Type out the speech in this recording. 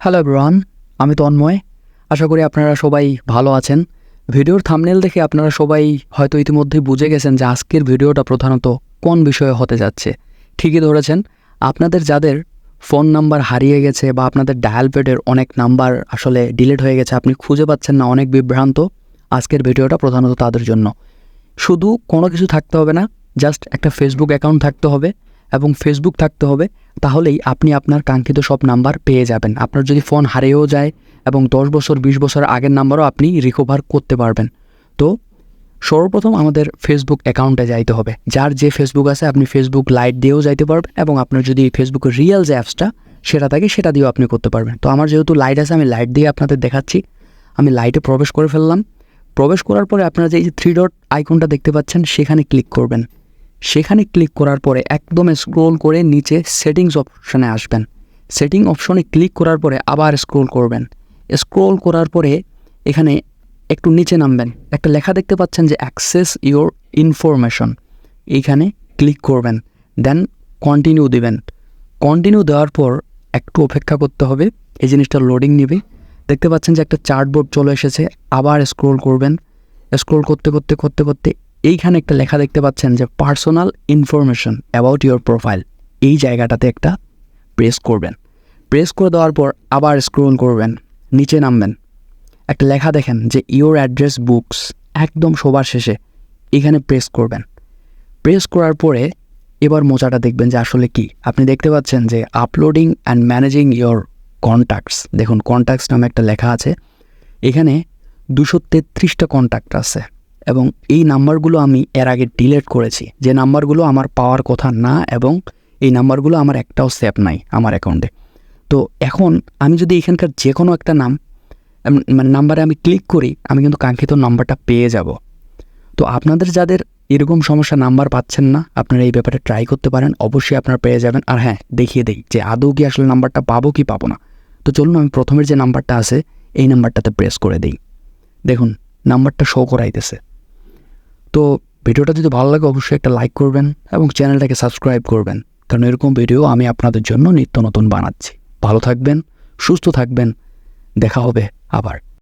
Hello bran আমি তন্ময়। আশা করি আপনারা সবাই ভালো আছেন। ভিডিওর থামনেল দেখে আপনারা সবাই হয়তো ইতিমধ্যেই বুঝে গেছেন যে আজকের ভিডিওটা প্রধানত কোন বিষয়ে হতে যাচ্ছে। ঠিকই ধরেছেন, আপনাদের যাদের ফোন নাম্বার হারিয়ে গেছে বা আপনাদের ডায়াল প্যাডের অনেক নাম্বার আসলে ডিলিট হয়ে গেছে, আপনি খুঁজে পাচ্ছেন না, অনেক বিভ্রান্ত। আজকের ভিডিওটা প্রধানত তাদের জন্য। শুধু কোনো কিছু থাকতে হবে না জাস্ট একটা ফেসবুক অ্যাকাউন্ট থাকতে হবে। এবং ফেসবুক থাকতে হবে, তাহলেই আপনি আপনার কাঙ্ক্ষিত সব নাম্বার পেয়ে যাবেন। আপনার যদি ফোন হারিয়েও যায় এবং দশ বছর, বিশ বছর আগের নাম্বারও আপনি রিকভার করতে পারবেন। তো সর্বপ্রথম আমাদের ফেসবুক অ্যাকাউন্টে যাইতে হবে। যার যে ফেসবুক আছে, আপনি ফেসবুক লাইট দিয়েও যাইতে পারবেন এবং আপনার যদি ফেসবুকের রিয়েল যে অ্যাপসটা সেটা থাকে, সেটা দিয়েও আপনি করতে পারবেন। তো আমার যেহেতু লাইট আছে, আমি লাইট দিয়ে আপনাদের দেখাচ্ছি। আমি লাইটে প্রবেশ করে ফেললাম। প্রবেশ করার পরে আপনারা যে থ্রি ডট আইকনটা দেখতে পাচ্ছেন, সেখানে ক্লিক করবেন। সেখানে ক্লিক করার পরে একদম স্ক্রোল করে নিচে সেটিংস অপশনে আসবেন। সেটিং অপশনে ক্লিক করার পরে আবার স্ক্রোল করবেন। স্ক্রোল করার পরে এখানে একটু নিচে নামবেন। একটা লেখা দেখতে পাচ্ছেন যে অ্যাক্সেস ইওর ইনফরমেশন এইখানে ক্লিক করবেন। দেন কন্টিনিউ দিবেন। কন্টিনিউ দেওয়ার পর একটু অপেক্ষা করতে হবে। এই জিনিসটা লোডিং নেবে। দেখতে পাচ্ছেন যে একটা চার্টবোর্ড চলে এসেছে। আবার স্ক্রোল করবেন। স্ক্রোল করতে করতে করতে করতে এইখানে একটা লেখা দেখতে পাচ্ছেন যে, personal information about your profile. এই জায়গাটাতে একটা প্রেস করবেন। প্রেস করে দেওয়ার পর আবার স্ক্রোল করবেন, নিচে নামবেন। একটা লেখা দেখেন যে, ইওর অ্যাড্রেস বুকস, একদম সবার শেষে এখানে প্রেস করবেন। প্রেস করার পরে এবার মোচাটা দেখবেন যে, আসলে কি? আপনি দেখতে পাচ্ছেন যে, uploading and managing your contacts. দেখুন, কন্ট্যাক্টস নামে একটা লেখা আছে। এখানে দুশো তেত্রিশটা কন্ট্যাক্ট আছে। এবং এই নাম্বারগুলো আমি এর আগে ডিলেট করেছি। যে নাম্বারগুলো আমার পাওয়ার কথা না এবং এই নাম্বারগুলো আমার একটাও সেভ নাই আমার অ্যাকাউন্টে। তো এখন আমি যদি এখানকার যে কোনো একটা নাম মানে নাম্বারে আমি ক্লিক করি, আমি কিন্তু কাঙ্ক্ষিত নাম্বারটা পেয়ে যাব। তো আপনাদের যাদের এরকম সমস্যা নাম্বার পাচ্ছেন না, আপনারা এই ব্যাপারে ট্রাই করতে পারেন, অবশ্যই আপনারা পেয়ে যাবেন। আর হ্যাঁ দেখিয়ে দেই যে আদৌ কি আসলে নাম্বারটা পাবো কি পাবো না। তো চলুন আমি প্রথমের যে নাম্বারটা আছে, এই নাম্বারটাতে প্রেস করে দিই। দেখুন, নাম্বারটা শো করাইতেছে। তো ভিডিওটা যদি ভালো লাগে, অবশ্যই একটা লাইক করবেন এবং চ্যানেলটাকে সাবস্ক্রাইব করবেন। কারণ এরকম ভিডিও আমি আপনাদের জন্য নিত্য নতুন বানাচ্ছি। ভালো থাকবেন, সুস্থ থাকবেন। দেখা হবে আবার।